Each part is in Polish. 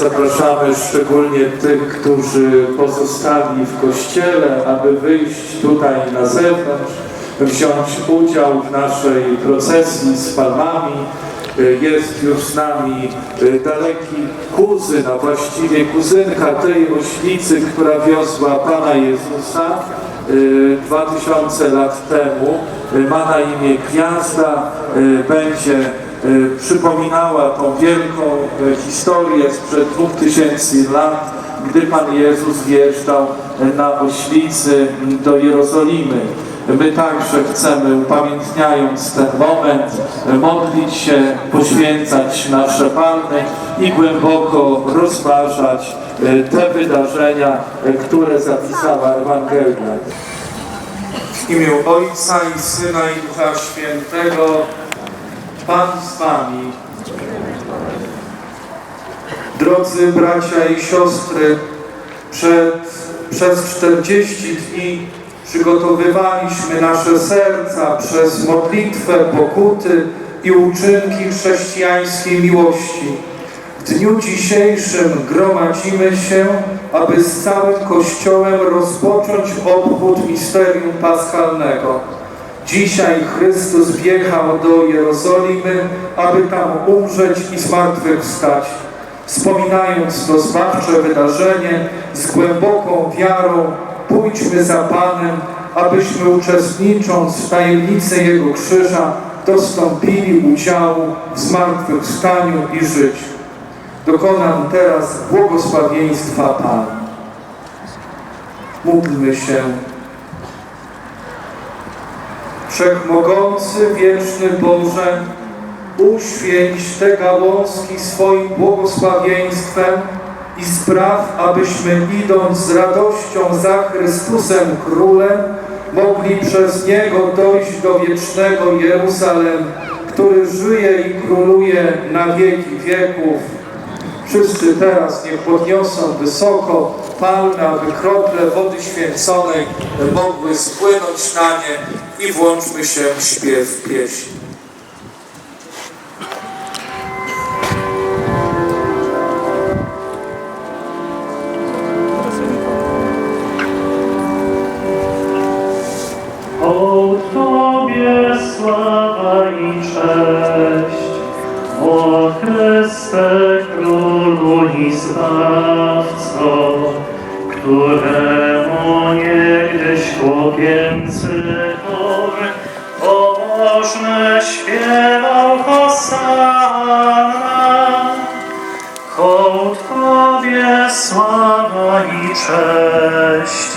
zapraszamy szczególnie tych, którzy pozostali w kościele, aby wyjść tutaj na zewnątrz, wziąć udział w naszej procesji z palmami. Jest już z nami daleki kuzyn, a właściwie kuzynka tej oślicy, która wiozła Pana Jezusa y, 2000 lat temu. Y, Ma na imię Gwiazda, y, będzie y, przypominała tą wielką y, historię sprzed 2000 lat, gdy Pan Jezus wjeżdżał y, na oślicy do Jerozolimy. My także chcemy, upamiętniając ten moment, y, modlić się, poświęcać nasze palmy i głęboko rozważać y, te wydarzenia, y, które zapisała Ewangelia. W imię Ojca i Syna i Ducha Świętego, Pan z Wami. Drodzy bracia i siostry, przed, przez 40 dni przygotowywaliśmy nasze serca przez modlitwę, pokuty i uczynki chrześcijańskiej miłości. W dniu dzisiejszym gromadzimy się, aby z całym Kościołem rozpocząć obchód misterium paschalnego. Dzisiaj Chrystus wjechał do Jerozolimy, aby tam umrzeć i zmartwychwstać. Wspominając to zbawcze wydarzenie z głęboką wiarą, pójdźmy za Panem, abyśmy uczestnicząc w tajemnicy Jego krzyża dostąpili udziału w zmartwychwstaniu i życiu. Dokonam teraz błogosławieństwa Pana. Módlmy się. Wszechmogący, wieczny Boże, uświęć te gałązki swoim błogosławieństwem i spraw, abyśmy idąc z radością za Chrystusem Królem, mogli przez Niego dojść do wiecznego Jeruzalem, który żyje i króluje na wieki wieków. Wszyscy teraz niech podniosą wysoko palmy, aby krople wody święconej mogły spłynąć na nie i włączmy się w śpiew chłopięcy chór pobożny śpiewał Hosanna. Hołd Tobie sława i cześć,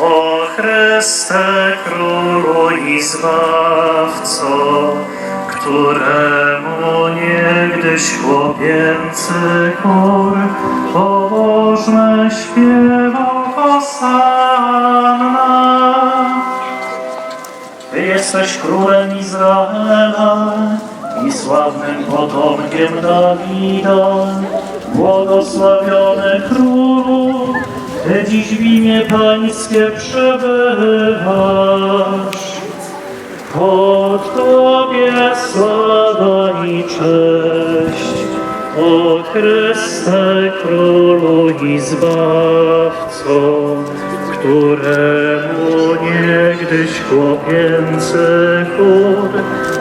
o Chryste Królu i Zbawco, któremu niegdyś chłopięcy chór pobożny śpiewał Hosanna. Jesteś królem Izraela i sławnym potomkiem Dawida, błogosławiony królu, Ty dziś w imię pańskie przebywasz. Od Tobie sława i cześć, o Chryste Królu i Zbawco, któremu niegdyś chłopięcy chór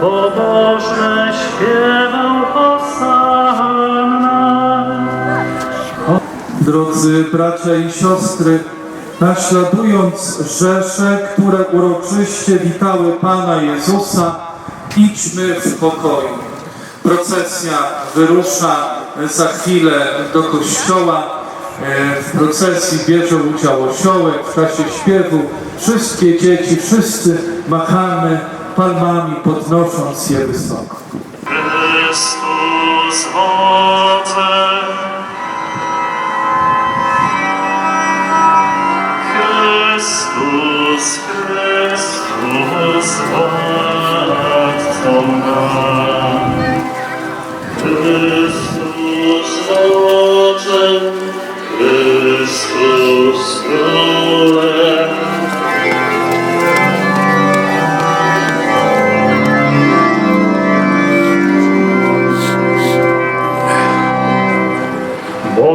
pobożny śpiewał Hosanna. Drodzy bracia i siostry, naśladując rzesze, które uroczyście witały Pana Jezusa, idźmy w pokoju. Procesja wyrusza za chwilę do kościoła. E, W procesji bierze udział osiołek w czasie śpiewu. Wszystkie dzieci, wszyscy machamy palmami, podnosząc je wysoko. Chrystus wodze. Chrystus, Chrystus.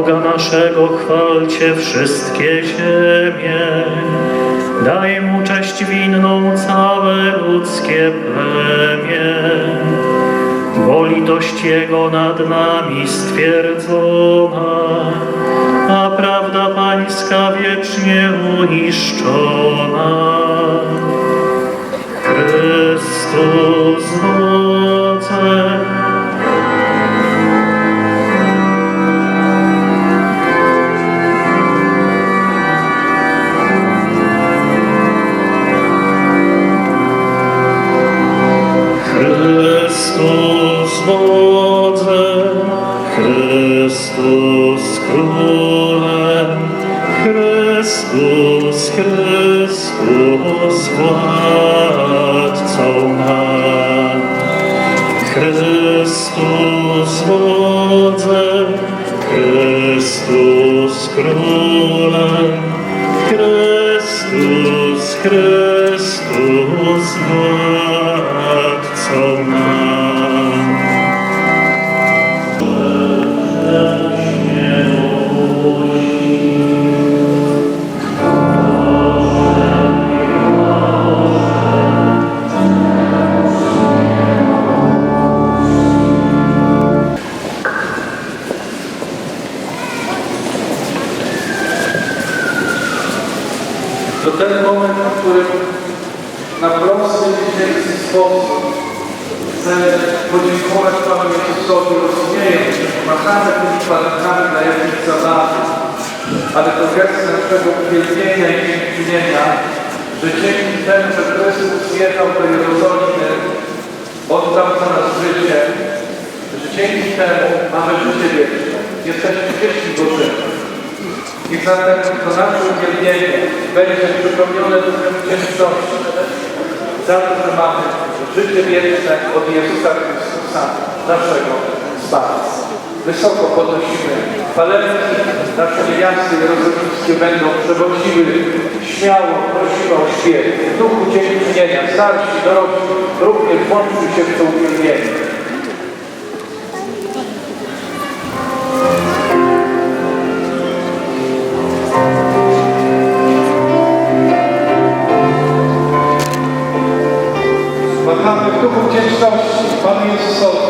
Boga naszego chwalcie wszystkie ziemie. Daj mu cześć winną całe ludzkie plemię. Bo litość Jego nad nami stwierdzona, a prawda Pańska wiecznie uniszczona. Wodze, Chrystus królem, Chrystus, Chrystus władcą nam. Chrystus wodze, Chrystus królem, Chrystus, Chrystus władcą machamy tymi palankami dla jakichś zabawy, ale to gest naszego uwielbienia i dziękczynienia, że dzięki temu, że Chrystus jechał do Jerozolimy, oddał za nas życie, że dzięki temu mamy życie wieczne. Jesteśmy dziećmi Bożymi. I zatem to nasze uwielbienie będzie przypomnione duchem wdzięczności za to, że mamy życie wieczne od Jezusa Chrystusa, naszego Zbawcy wysoko podnosimy palemki, nasze niewiasty jerozolimskie będą przewodziły śmiało, prosimy o śpiew. W duchu dziękczynienia, starsi, dorosli, również włączmy się w to uwielbienie. Machamy w duchu wdzięczności Panu Jezusowi.